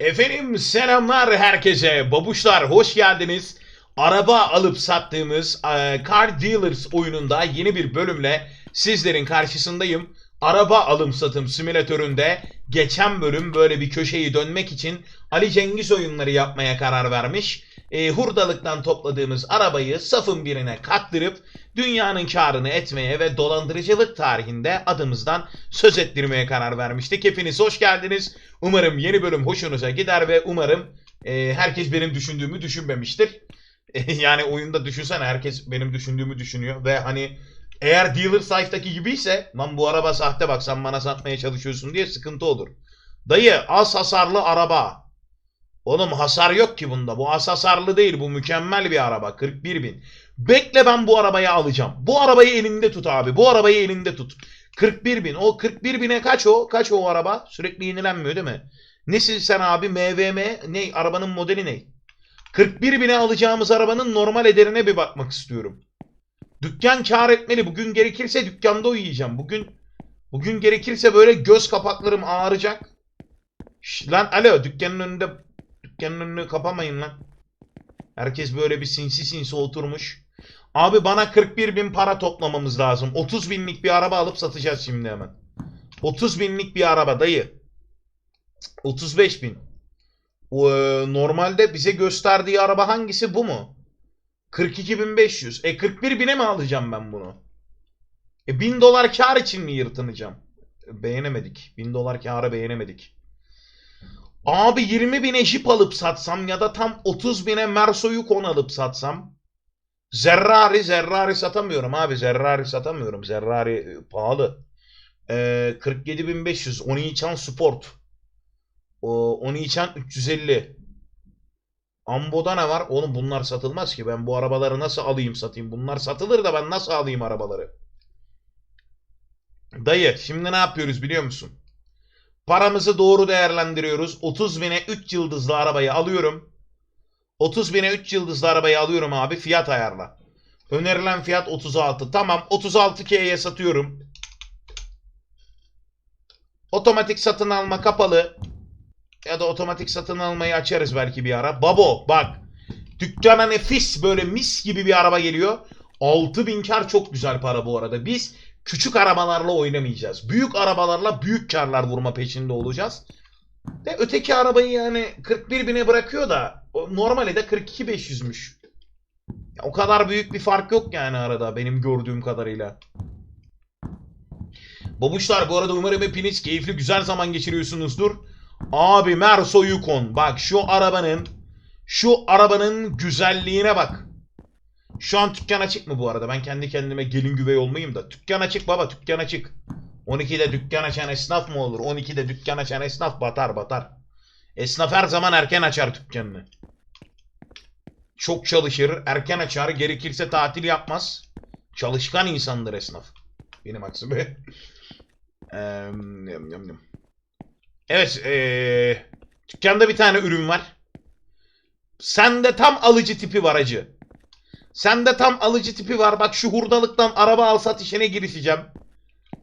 Efendim selamlar herkese. Babuşlar hoş geldiniz. Araba alıp sattığımız e, Car Dealers oyununda yeni bir bölümle sizlerin karşısındayım. Araba alım satım simülatöründe geçen bölüm böyle bir köşeyi dönmek için Ali Cengiz oyunları yapmaya karar vermiş. E, hurdalıktan topladığımız arabayı safın birine kattırıp dünyanın karını etmeye ve dolandırıcılık tarihinde adımızdan söz ettirmeye karar vermiştik. Hepiniz hoş geldiniz. Umarım yeni bölüm hoşunuza gider ve umarım e, herkes benim düşündüğümü düşünmemiştir. yani oyunda düşünsene herkes benim düşündüğümü düşünüyor ve hani eğer dealer site'daki gibiyse lan bu araba sahte bak sen bana satmaya çalışıyorsun diye sıkıntı olur. Dayı az hasarlı araba. Oğlum hasar yok ki bunda. Bu az hasarlı değil. Bu mükemmel bir araba. 41 bin. Bekle ben bu arabayı alacağım. Bu arabayı elinde tut abi. Bu arabayı elinde tut. 41 bin. O 41 bine kaç o? Kaç o araba? Sürekli yenilenmiyor değil mi? Nesin sen abi? MVM ne? Arabanın modeli ne? 41 bine alacağımız arabanın normal ederine bir bakmak istiyorum. Dükkan kar etmeli. Bugün gerekirse dükkanda uyuyacağım. Bugün bugün gerekirse böyle göz kapaklarım ağrıyacak. Lan alo dükkanın önünde dükkanın önünü kapamayın lan. Herkes böyle bir sinsi sinsi oturmuş. Abi bana 41 bin para toplamamız lazım. 30 binlik bir araba alıp satacağız şimdi hemen. 30 binlik bir araba dayı. 35 bin. O, e, normalde bize gösterdiği araba hangisi bu mu? 42.500. E 41 bine mi alacağım ben bunu? E 1000 dolar kar için mi yırtınacağım? Beğenemedik. 1000 dolar karı beğenemedik. Abi 20 bine jip alıp satsam ya da tam 30 bine Merso'yu kon alıp satsam. Zerrari, Zerrari satamıyorum abi. Zerrari satamıyorum. Zerrari e, pahalı. Ee, 47.500. Oniichan Sport. O, Oniichan 350. Ambo'da ne var? Oğlum bunlar satılmaz ki. Ben bu arabaları nasıl alayım satayım? Bunlar satılır da ben nasıl alayım arabaları? Dayı şimdi ne yapıyoruz biliyor musun? Paramızı doğru değerlendiriyoruz. 30 bine 3 yıldızlı arabayı alıyorum. 30 bine 3 yıldızlı arabayı alıyorum abi. Fiyat ayarla. Önerilen fiyat 36. Tamam 36K'ye satıyorum. Otomatik satın alma kapalı. Ya da otomatik satın almayı açarız belki bir ara. Babo bak. Dükkana nefis böyle mis gibi bir araba geliyor. 6000 kar çok güzel para bu arada. Biz küçük arabalarla oynamayacağız. Büyük arabalarla büyük karlar vurma peşinde olacağız. De öteki arabayı yani 41 bine bırakıyor da normali de 42 500'müş. Ya o kadar büyük bir fark yok yani arada benim gördüğüm kadarıyla. Babuşlar bu arada umarım hepiniz keyifli güzel zaman geçiriyorsunuzdur. Abi Merso Yukon bak şu arabanın şu arabanın güzelliğine bak. Şu an dükkan açık mı bu arada? Ben kendi kendime gelin güvey olmayayım da. Dükkan açık baba dükkan açık. 12'de dükkan açan esnaf mı olur? 12'de dükkan açan esnaf batar batar. Esnaf her zaman erken açar dükkanını. Çok çalışır, erken açar, gerekirse tatil yapmaz. Çalışkan insandır esnaf. Benim yam. Evet, eee, dükkanda bir tane ürün var. Sende tam alıcı tipi var acı. Sende tam alıcı tipi var. Bak şu hurdalıktan araba al sat işine girişeceğim.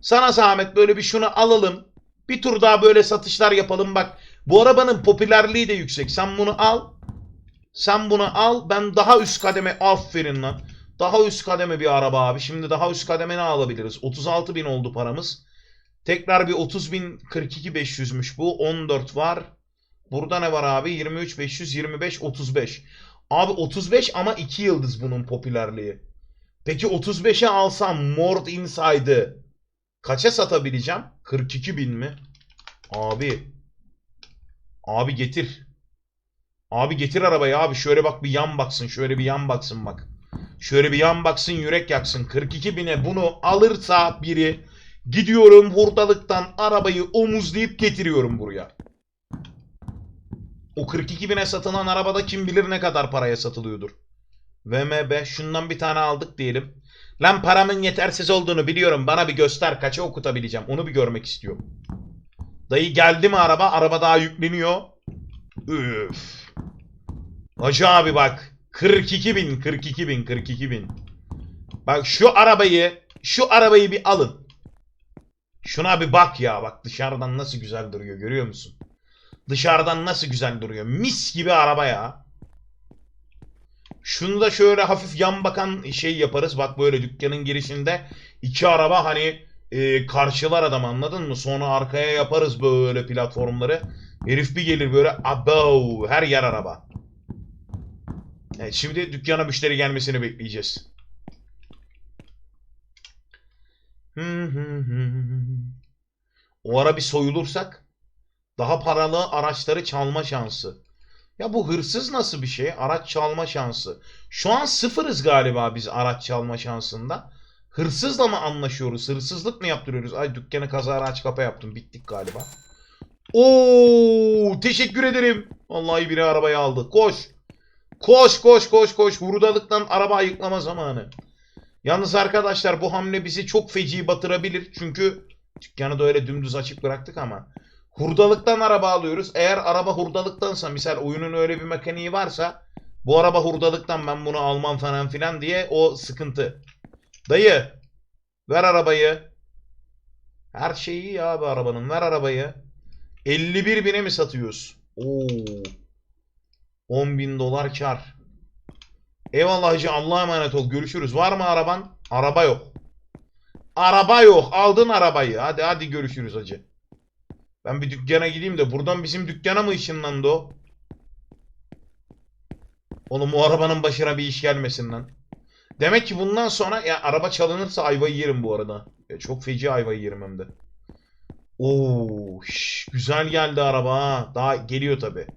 Sana zahmet böyle bir şunu alalım. Bir tur daha böyle satışlar yapalım. Bak bu arabanın popülerliği de yüksek. Sen bunu al. Sen bunu al. Ben daha üst kademe aferin lan. Daha üst kademe bir araba abi. Şimdi daha üst kademe ne alabiliriz? 36 bin oldu paramız. Tekrar bir 30 bin 42 500'müş bu. 14 var. Burada ne var abi? 23 500 25 35. Abi 35 ama 2 yıldız bunun popülerliği. Peki 35'e alsam Mord Inside'ı kaça satabileceğim? 42 bin mi? Abi. Abi getir. Abi getir arabayı abi. Şöyle bak bir yan baksın. Şöyle bir yan baksın bak. Şöyle bir yan baksın yürek yaksın. 42 bine bunu alırsa biri gidiyorum hurdalıktan arabayı omuzlayıp getiriyorum buraya. O 42 bine satılan arabada kim bilir ne kadar paraya satılıyordur. VMB şundan bir tane aldık diyelim. Lan paramın yetersiz olduğunu biliyorum. Bana bir göster kaça okutabileceğim. Onu bir görmek istiyorum. Dayı geldi mi araba? Araba daha yükleniyor. Üf. Hacı abi bak. 42 bin, 42 bin, 42 bin. Bak şu arabayı, şu arabayı bir alın. Şuna bir bak ya. Bak dışarıdan nasıl güzel duruyor görüyor musun? Dışarıdan nasıl güzel duruyor. Mis gibi araba ya. Şunu da şöyle hafif yan bakan şey yaparız. Bak böyle dükkanın girişinde iki araba hani e, karşılar adam anladın mı? Sonra arkaya yaparız böyle platformları. Herif bir gelir böyle abo her yer araba. Evet şimdi dükkana müşteri gelmesini bekleyeceğiz. O ara bir soyulursak daha paralı araçları çalma şansı. Ya bu hırsız nasıl bir şey? Araç çalma şansı. Şu an sıfırız galiba biz araç çalma şansında. Hırsızla mı anlaşıyoruz? Hırsızlık mı yaptırıyoruz? Ay dükkanı kazara aç kapa yaptım. Bittik galiba. Oo, teşekkür ederim. Vallahi biri arabayı aldı. Koş. Koş koş koş koş. Hurdalıktan araba ayıklama zamanı. Yalnız arkadaşlar bu hamle bizi çok feci batırabilir. Çünkü dükkanı da öyle dümdüz açık bıraktık ama. Hurdalıktan araba alıyoruz. Eğer araba hurdalıktansa misal oyunun öyle bir mekaniği varsa bu araba hurdalıktan ben bunu almam falan filan diye o sıkıntı. Dayı ver arabayı. Her şeyi iyi abi arabanın. Ver arabayı. 51 bine mi satıyoruz? Oo. 10 bin dolar kar. Eyvallah hacı Allah'a emanet ol. Görüşürüz. Var mı araban? Araba yok. Araba yok. Aldın arabayı. Hadi hadi görüşürüz hacı. Ben bir dükkana gideyim de buradan bizim dükkana mı ışınlandı o? Oğlum o arabanın başına bir iş gelmesin lan. Demek ki bundan sonra ya araba çalınırsa ayvayı yerim bu arada. Ya çok feci ayvayı yerim hem de. Oo, şş, güzel geldi araba ha. Daha geliyor tabi.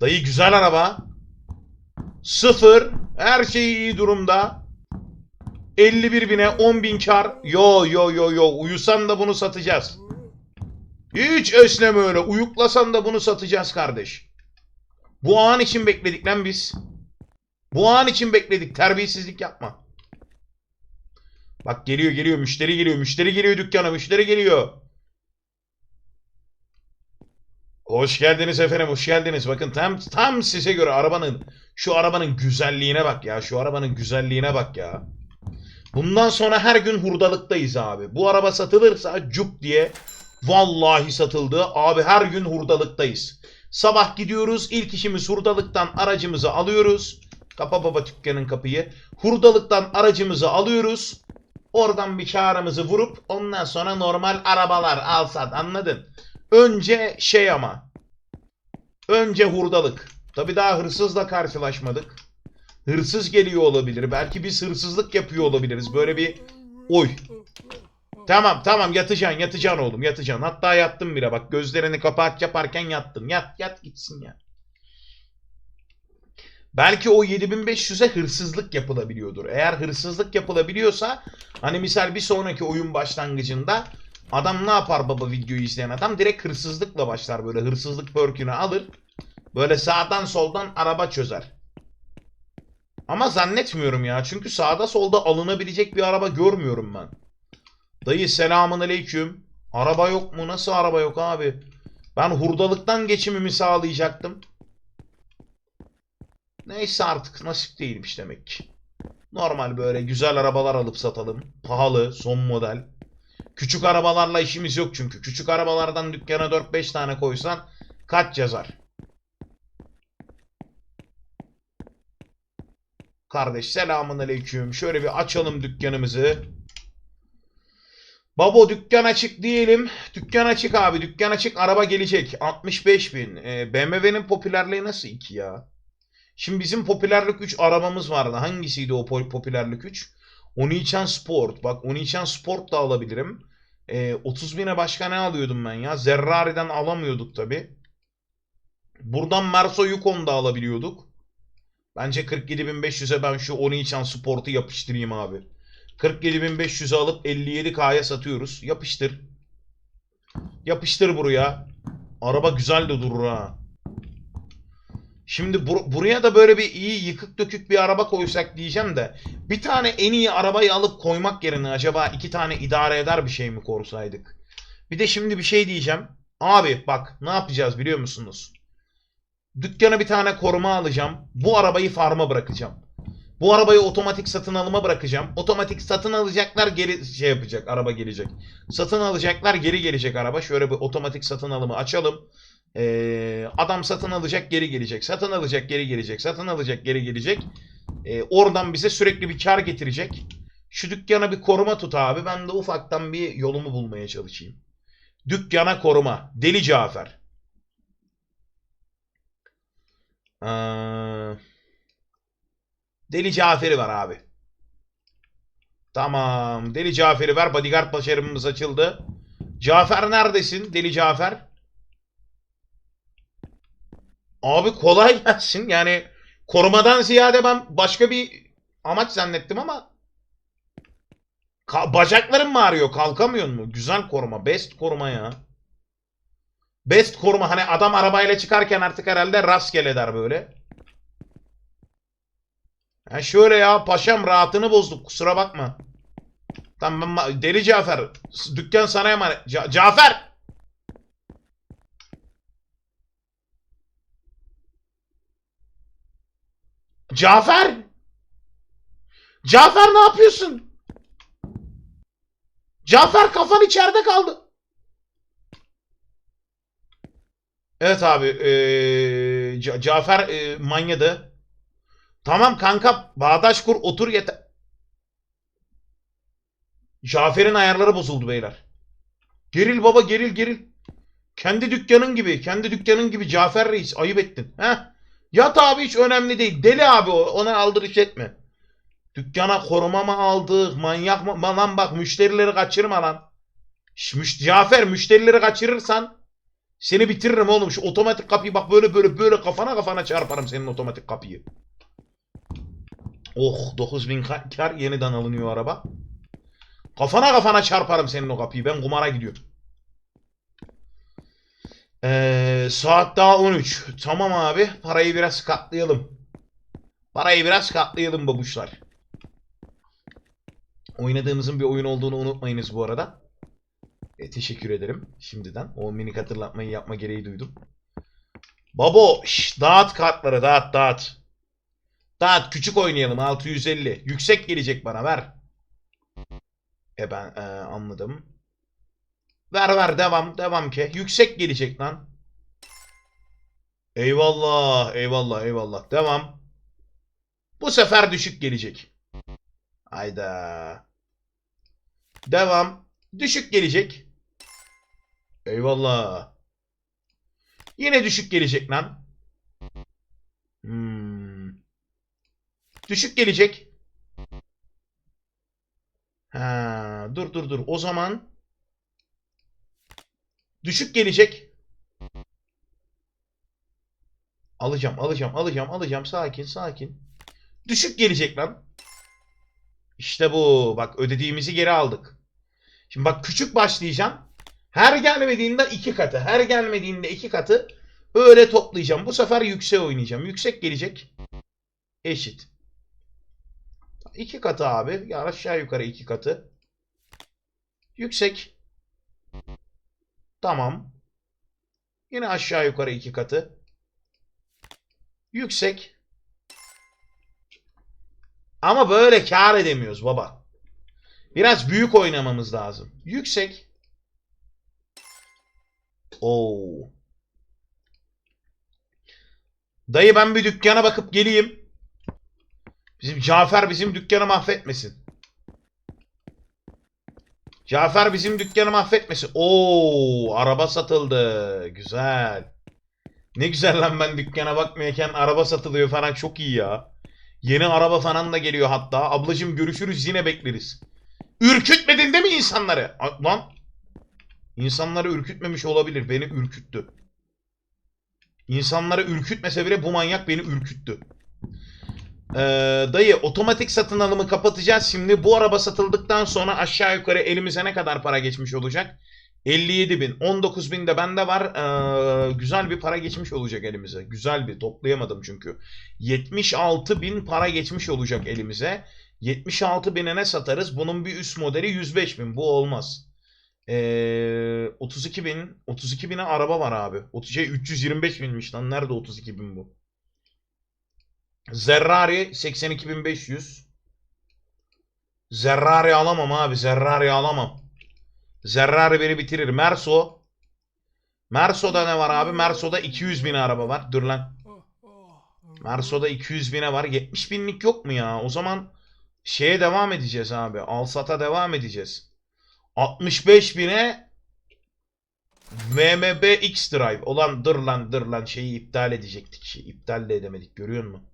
Dayı güzel araba. Sıfır. Her şey iyi durumda. 51 bine 10 bin kar. Yo yo yo yo. Uyusan da bunu satacağız. Hiç esneme öyle. Uyuklasan da bunu satacağız kardeş. Bu an için bekledik lan biz. Bu an için bekledik. Terbiyesizlik yapma. Bak geliyor geliyor. Müşteri geliyor. Müşteri geliyor dükkana. Müşteri geliyor. Hoş geldiniz efendim. Hoş geldiniz. Bakın tam tam size göre arabanın şu arabanın güzelliğine bak ya. Şu arabanın güzelliğine bak ya. Bundan sonra her gün hurdalıktayız abi. Bu araba satılırsa cuk diye vallahi satıldı. Abi her gün hurdalıktayız. Sabah gidiyoruz. ilk işimiz hurdalıktan aracımızı alıyoruz. Kapa baba dükkanın kapıyı. Hurdalıktan aracımızı alıyoruz. Oradan bir çağrımızı vurup ondan sonra normal arabalar al sat anladın? Önce şey ama. Önce hurdalık. Tabi daha hırsızla karşılaşmadık. Hırsız geliyor olabilir. Belki biz hırsızlık yapıyor olabiliriz. Böyle bir oy. Tamam tamam yatacaksın yatacaksın oğlum yatacaksın. Hatta yattım bile bak gözlerini kapat yaparken yattın. Yat yat gitsin ya. Belki o 7500'e hırsızlık yapılabiliyordur. Eğer hırsızlık yapılabiliyorsa hani misal bir sonraki oyun başlangıcında adam ne yapar baba videoyu izleyen adam? Direkt hırsızlıkla başlar böyle hırsızlık perkünü alır. Böyle sağdan soldan araba çözer. Ama zannetmiyorum ya. Çünkü sağda solda alınabilecek bir araba görmüyorum ben. Dayı selamun aleyküm. Araba yok mu? Nasıl araba yok abi? Ben hurdalıktan geçimimi sağlayacaktım. Neyse artık nasip değilmiş demek ki. Normal böyle güzel arabalar alıp satalım. Pahalı, son model. Küçük arabalarla işimiz yok çünkü. Küçük arabalardan dükkana 4-5 tane koysan kaç yazar? Kardeş selamun aleyküm. Şöyle bir açalım dükkanımızı. Babo dükkan açık diyelim. Dükkan açık abi. Dükkan açık. Araba gelecek. 65 bin. Ee, BMW'nin popülerliği nasıl 2 ya? Şimdi bizim popülerlik 3 arabamız vardı. Hangisiydi o po- popülerlik 3? Onichen Sport. Bak Onichen Sport da alabilirim. Ee, 30 bine başka ne alıyordum ben ya? Zerrari'den alamıyorduk tabi. Buradan Merso Yukon da alabiliyorduk. Bence 47.500'e ben şu Onichen Sport'u yapıştırayım abi. 47.500'e alıp 57K'ya satıyoruz. Yapıştır. Yapıştır buraya. Araba güzel de durur ha. Şimdi bur- buraya da böyle bir iyi yıkık dökük bir araba koysak diyeceğim de bir tane en iyi arabayı alıp koymak yerine acaba iki tane idare eder bir şey mi korsaydık? Bir de şimdi bir şey diyeceğim. Abi bak ne yapacağız biliyor musunuz? Dükkana bir tane koruma alacağım. Bu arabayı farma bırakacağım. Bu arabayı otomatik satın alıma bırakacağım. Otomatik satın alacaklar geri şey yapacak. Araba gelecek. Satın alacaklar geri gelecek araba. Şöyle bir otomatik satın alımı açalım. Ee, adam satın alacak geri gelecek. Satın alacak geri gelecek. Satın alacak geri gelecek. Ee, oradan bize sürekli bir kar getirecek. Şu dükkana bir koruma tut abi. Ben de ufaktan bir yolumu bulmaya çalışayım. Dükkana koruma. Deli Cafer. Ee, Deli Cafer'i var abi. Tamam. Deli Cafer'i ver. Bodyguard başarımız açıldı. Cafer neredesin? Deli Cafer. Abi kolay gelsin. Yani korumadan ziyade ben başka bir amaç zannettim ama Ka- bacaklarım mı ağrıyor? Kalkamıyor mu? Güzel koruma. Best koruma ya. Best koruma. Hani adam arabayla çıkarken artık herhalde rastgele der böyle. Ha şöyle ya paşam rahatını bozduk. Kusura bakma. Tamam ben Deli Cafer. Dükkan sana emanet. Ca- Cafer! Cafer! Cafer ne yapıyorsun? Cafer kafan içeride kaldı. Evet abi. eee, Ca- Cafer eee, manyadı. Tamam kanka. Bağdaş kur otur yeter. Cafer'in ayarları bozuldu beyler. Geril baba geril geril. Kendi dükkanın gibi. Kendi dükkanın gibi Cafer Reis. Ayıp ettin. Heh. Yat abi hiç önemli değil. Deli abi. Ona aldırış etme. Dükkana koruma mı aldık? Manyak mı? Lan bak müşterileri kaçırma lan. Şş, müş- Cafer müşterileri kaçırırsan seni bitiririm oğlum. Şu otomatik kapıyı bak böyle böyle böyle kafana kafana çarparım senin otomatik kapıyı. Oh 9000 ka- kar yeniden alınıyor araba. Kafana kafana çarparım senin o kapıyı. Ben kumara gidiyorum. Ee, saat daha 13. Tamam abi. Parayı biraz katlayalım. Parayı biraz katlayalım babuşlar. Oynadığımızın bir oyun olduğunu unutmayınız bu arada. E, teşekkür ederim şimdiden. O minik hatırlatmayı yapma gereği duydum. Babo şş, dağıt kartları dağıt dağıt. Dağıt küçük oynayalım 650. Yüksek gelecek bana ver. E ben e, anladım. Ver ver devam devam ke. Yüksek gelecek lan. Eyvallah eyvallah eyvallah devam. Bu sefer düşük gelecek. Hayda. Devam. Düşük gelecek. Eyvallah. Yine düşük gelecek lan. Hmm. Düşük gelecek. Ha, dur dur dur. O zaman düşük gelecek. Alacağım, alacağım, alacağım, alacağım. Sakin, sakin. Düşük gelecek lan. İşte bu. Bak ödediğimizi geri aldık. Şimdi bak küçük başlayacağım. Her gelmediğinde iki katı. Her gelmediğinde iki katı. Öyle toplayacağım. Bu sefer yüksek oynayacağım. Yüksek gelecek. Eşit. İki katı abi. Ya aşağı yukarı iki katı. Yüksek. Tamam. Yine aşağı yukarı iki katı. Yüksek. Ama böyle kar edemiyoruz baba. Biraz büyük oynamamız lazım. Yüksek. Oo. Dayı ben bir dükkana bakıp geleyim. Bizim Cafer bizim dükkanı mahvetmesin. Cafer bizim dükkanı mahvetmesin. Oo, araba satıldı. Güzel. Ne güzel lan ben dükkana bakmayken araba satılıyor falan çok iyi ya. Yeni araba falan da geliyor hatta. Ablacım görüşürüz yine bekleriz. Ürkütmedin değil mi insanları? Lan. İnsanları ürkütmemiş olabilir. Beni ürküttü. İnsanları ürkütmese bile bu manyak beni ürküttü. Ee, dayı otomatik satın alımı kapatacağız. Şimdi bu araba satıldıktan sonra aşağı yukarı elimize ne kadar para geçmiş olacak? 57 bin. 19 bin de bende var. Ee, güzel bir para geçmiş olacak elimize. Güzel bir. Toplayamadım çünkü. 76 bin para geçmiş olacak elimize. 76 bine ne satarız? Bunun bir üst modeli 105 bin. Bu olmaz. Ee, 32 bin. 32 bine araba var abi. 30, şey, 325 binmiş lan. Nerede 32 bin bu? Zerrari 82500. Zerrari alamam abi. Zerrari alamam. Zerrari beni bitirir. Merso. Merso'da ne var abi? Merso'da 200 bin araba var. Dur lan. Merso'da 200 bine var. 70 binlik yok mu ya? O zaman şeye devam edeceğiz abi. Alsat'a devam edeceğiz. 65 bine VMB X Drive. Olan dır lan dır lan şeyi iptal edecektik. Şey, iptal de edemedik. Görüyor musun?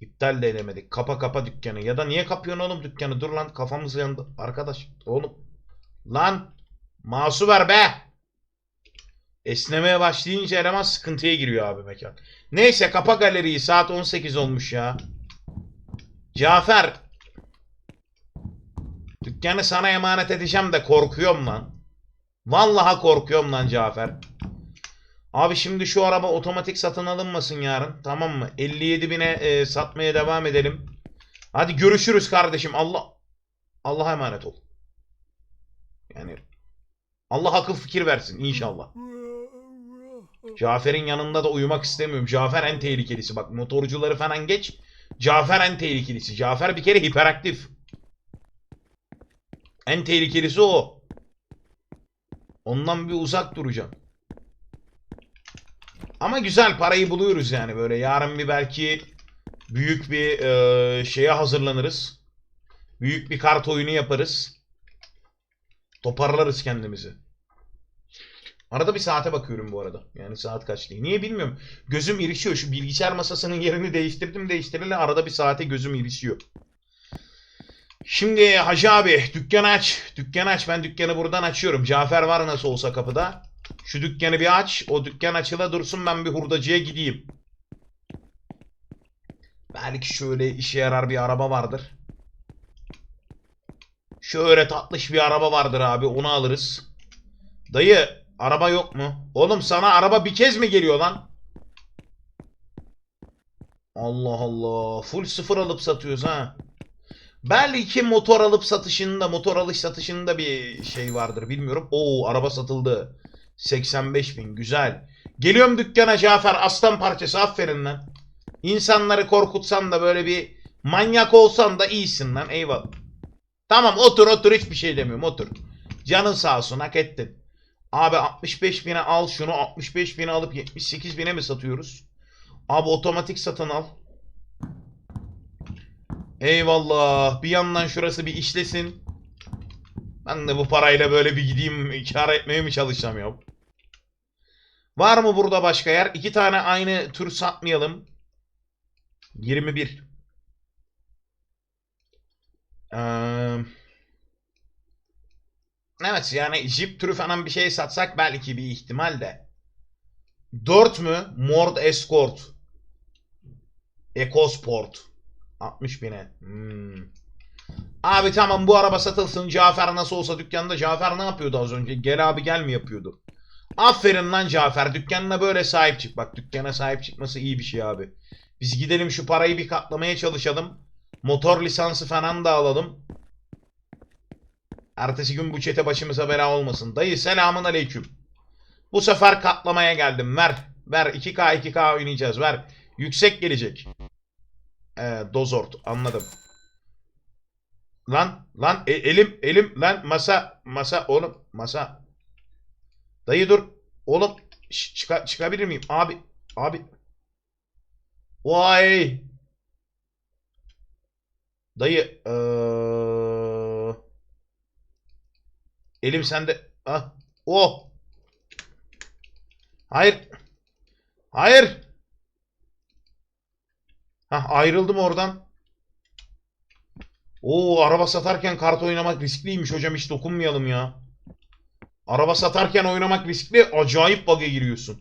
İptal de edemedik. Kapa kapa dükkanı. Ya da niye kapıyorsun oğlum dükkanı? Dur lan kafamız yandı. Arkadaş oğlum. Lan. Masu ver be. Esnemeye başlayınca eleman sıkıntıya giriyor abi mekan. Neyse kapa galeriyi. Saat 18 olmuş ya. Cafer. Dükkanı sana emanet edeceğim de korkuyorum lan. Vallahi korkuyorum lan Cafer. Abi şimdi şu araba otomatik satın alınmasın yarın. Tamam mı? 57 bine e, satmaya devam edelim. Hadi görüşürüz kardeşim. Allah Allah'a emanet ol. Yani Allah akıl fikir versin inşallah. Cafer'in yanında da uyumak istemiyorum. Cafer en tehlikelisi. Bak motorcuları falan geç. Cafer en tehlikelisi. Cafer bir kere hiperaktif. En tehlikelisi o. Ondan bir uzak duracağım. Ama güzel parayı buluyoruz yani böyle. Yarın bir belki büyük bir e, şeye hazırlanırız. Büyük bir kart oyunu yaparız. Toparlarız kendimizi. Arada bir saate bakıyorum bu arada. Yani saat kaç diye. Niye bilmiyorum. Gözüm irişiyor. Şu bilgisayar masasının yerini değiştirdim değiştirirle arada bir saate gözüm irişiyor. Şimdi Hacı abi dükkanı aç. Dükkanı aç. Ben dükkanı buradan açıyorum. Cafer var nasıl olsa kapıda. Şu dükkanı bir aç. O dükkan açıla dursun ben bir hurdacıya gideyim. Belki şöyle işe yarar bir araba vardır. Şöyle tatlış bir araba vardır abi. Onu alırız. Dayı araba yok mu? Oğlum sana araba bir kez mi geliyor lan? Allah Allah. Full sıfır alıp satıyoruz ha. Belki motor alıp satışında, motor alış satışında bir şey vardır bilmiyorum. Oo araba satıldı. 85 bin güzel. Geliyorum dükkana Cafer aslan parçası aferin lan. İnsanları korkutsan da böyle bir manyak olsan da iyisin lan eyvallah. Tamam otur otur hiçbir şey demiyorum otur. Canın sağ olsun hak ettin. Abi 65 bine al şunu 65 bine alıp 78 bine mi satıyoruz? Abi otomatik satın al. Eyvallah. Bir yandan şurası bir işlesin. Ben de bu parayla böyle bir gideyim kar etmeye mi çalışacağım ya? Var mı burada başka yer? İki tane aynı tür satmayalım. 21. Ee, evet yani Jeep türü falan bir şey satsak belki bir ihtimal de. 4 mü? Mord Escort. EcoSport. 60 bine. Hmm. Abi tamam bu araba satılsın. Cafer nasıl olsa dükkanda. Cafer ne yapıyordu az önce? Gel abi gel mi yapıyordu? Aferin lan Cafer. Dükkanına böyle sahip çık. Bak dükkana sahip çıkması iyi bir şey abi. Biz gidelim şu parayı bir katlamaya çalışalım. Motor lisansı falan da alalım. Ertesi gün bu çete başımıza bela olmasın. Dayı selamun aleyküm. Bu sefer katlamaya geldim. Ver. Ver 2K 2K oynayacağız. Ver. Yüksek gelecek. Ee, dozort. Anladım. Lan lan e- elim elim lan masa masa oğlum masa. Dayı dur. Oğlum çıka- çıkabilir miyim? Abi abi. Vay. Dayı eee, elim sende. Ah. Oh. Hayır. Hayır. Hah ayrıldım oradan. Oo araba satarken kart oynamak riskliymiş hocam hiç dokunmayalım ya. Araba satarken oynamak riskli acayip bug'a giriyorsun.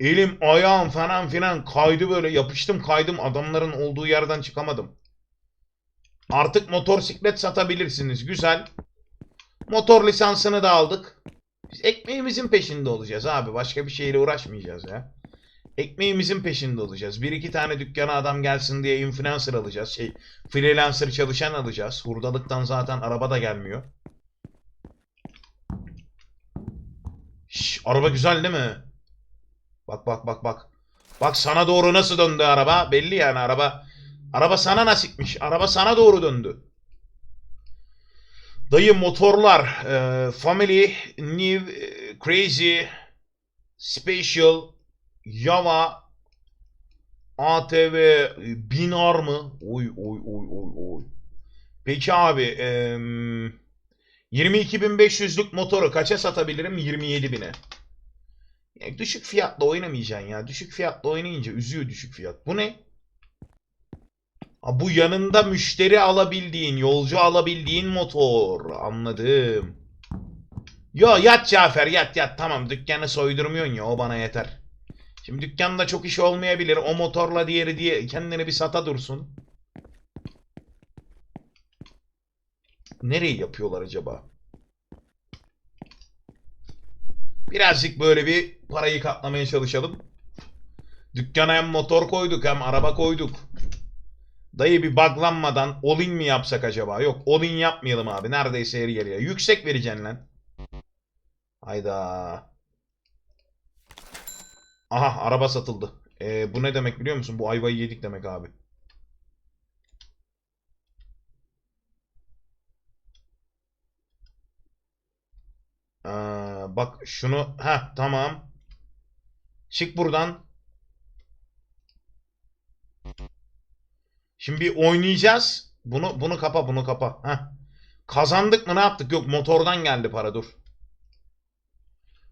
Elim ayağım falan filan kaydı böyle yapıştım kaydım adamların olduğu yerden çıkamadım. Artık motosiklet satabilirsiniz güzel. Motor lisansını da aldık. Biz ekmeğimizin peşinde olacağız abi başka bir şeyle uğraşmayacağız ya. Ekmeğimizin peşinde olacağız. Bir iki tane dükkana adam gelsin diye influencer alacağız. Şey, freelancer çalışan alacağız. Hurdalıktan zaten araba da gelmiyor. Şş, araba güzel değil mi? Bak bak bak bak. Bak sana doğru nasıl döndü araba? Belli yani araba. Araba sana nasipmiş. Araba sana doğru döndü. Dayı motorlar. e, family, New, e, Crazy, Special, Yava, ATV, e, Binar mı? Oy oy oy oy oy. Peki abi. em, 22.500'lük motoru kaça satabilirim? 27.000'e. Ya düşük fiyatla oynamayacaksın ya. Düşük fiyatla oynayınca üzüyor düşük fiyat. Bu ne? Ha, bu yanında müşteri alabildiğin, yolcu alabildiğin motor. Anladım. Yo yat Cafer yat yat tamam dükkanı soydurmuyorsun ya o bana yeter. Şimdi dükkanda çok iş olmayabilir. O motorla diğeri diye kendini bir sata dursun. Nereyi yapıyorlar acaba? Birazcık böyle bir parayı katlamaya çalışalım. Dükkana hem motor koyduk hem araba koyduk. Dayı bir buglanmadan all-in mi yapsak acaba? Yok all-in yapmayalım abi. Neredeyse yarı yarıya. Yüksek vereceksin lan. Hayda. Aha araba satıldı. Ee, bu ne demek biliyor musun? Bu ayvayı yedik demek abi. Ee, bak şunu. ha tamam. Çık buradan. Şimdi bir oynayacağız. Bunu bunu kapa bunu kapa. Heh. Kazandık mı ne yaptık? Yok motordan geldi para dur.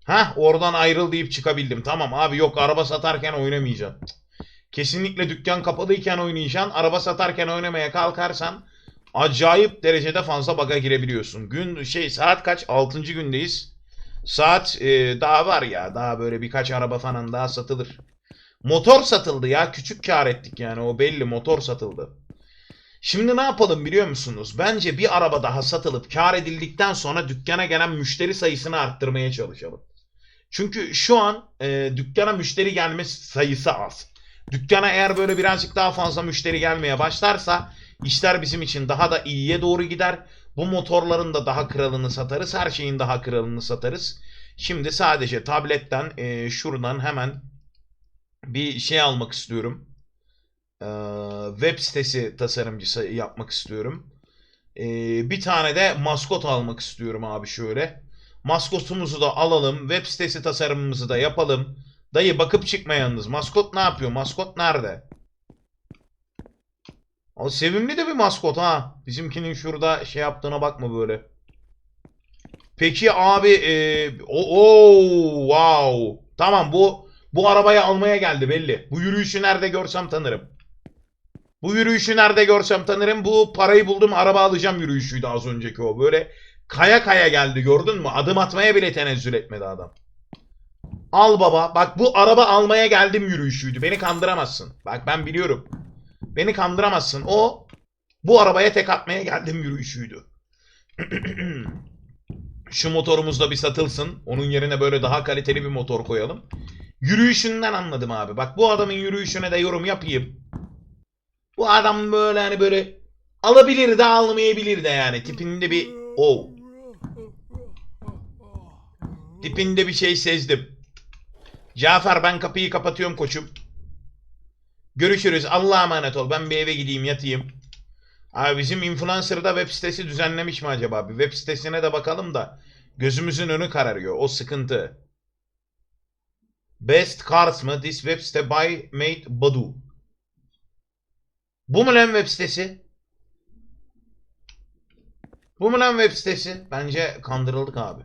Heh oradan ayrıl deyip çıkabildim. Tamam abi yok araba satarken oynamayacaksın. Kesinlikle dükkan kapalıyken oynayacaksın. Araba satarken oynamaya kalkarsan acayip derecede fazla baga girebiliyorsun. Gün şey saat kaç? 6. gündeyiz. Saat e, daha var ya. Daha böyle birkaç araba falan daha satılır. Motor satıldı ya. Küçük kar ettik yani. O belli motor satıldı. Şimdi ne yapalım biliyor musunuz? Bence bir araba daha satılıp kar edildikten sonra dükkana gelen müşteri sayısını arttırmaya çalışalım. Çünkü şu an e, dükkana müşteri gelme sayısı az. Dükkana eğer böyle birazcık daha fazla müşteri gelmeye başlarsa işler bizim için daha da iyiye doğru gider. Bu motorların da daha kralını satarız. Her şeyin daha kralını satarız. Şimdi sadece tabletten e, şuradan hemen bir şey almak istiyorum. Ee, web sitesi tasarımcısı yapmak istiyorum. Ee, bir tane de maskot almak istiyorum abi şöyle. Maskotumuzu da alalım. Web sitesi tasarımımızı da yapalım. Dayı bakıp çıkma yalnız. Maskot ne yapıyor? Maskot nerede? O sevimli de bir maskot ha. Bizimkinin şurada şey yaptığına bakma böyle. Peki abi e, o oo, wow. Tamam bu bu arabayı almaya geldi belli. Bu yürüyüşü nerede görsem tanırım. Bu yürüyüşü nerede görsem tanırım. Bu parayı buldum araba alacağım yürüyüşüydü az önceki o. Böyle kaya kaya geldi gördün mü? Adım atmaya bile tenezzül etmedi adam. Al baba. Bak bu araba almaya geldim yürüyüşüydü. Beni kandıramazsın. Bak ben biliyorum. Beni kandıramazsın. O bu arabaya tek atmaya geldim yürüyüşüydü. Şu motorumuz da bir satılsın. Onun yerine böyle daha kaliteli bir motor koyalım. Yürüyüşünden anladım abi. Bak bu adamın yürüyüşüne de yorum yapayım. Bu adam böyle hani böyle alabilir de almayabilir de yani. Tipinde bir oh. Tipinde bir şey sezdim. Cafer ben kapıyı kapatıyorum koçum. Görüşürüz. Allah'a emanet ol. Ben bir eve gideyim yatayım. Abi bizim influencer'da web sitesi düzenlemiş mi acaba? Bir web sitesine de bakalım da gözümüzün önü kararıyor. O sıkıntı. Best Cars mı? This web site by Mate Badu. Bu mu lan web sitesi? Bu mu lan web sitesi? Bence kandırıldık abi.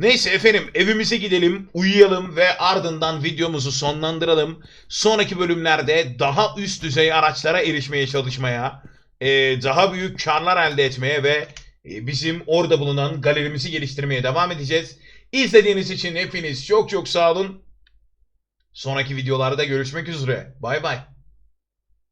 Neyse efendim evimize gidelim, uyuyalım ve ardından videomuzu sonlandıralım. Sonraki bölümlerde daha üst düzey araçlara erişmeye çalışmaya, e, daha büyük karlar elde etmeye ve e, bizim orada bulunan galerimizi geliştirmeye devam edeceğiz. İzlediğiniz için hepiniz çok çok sağ olun. Sonraki videolarda görüşmek üzere. Bay bay.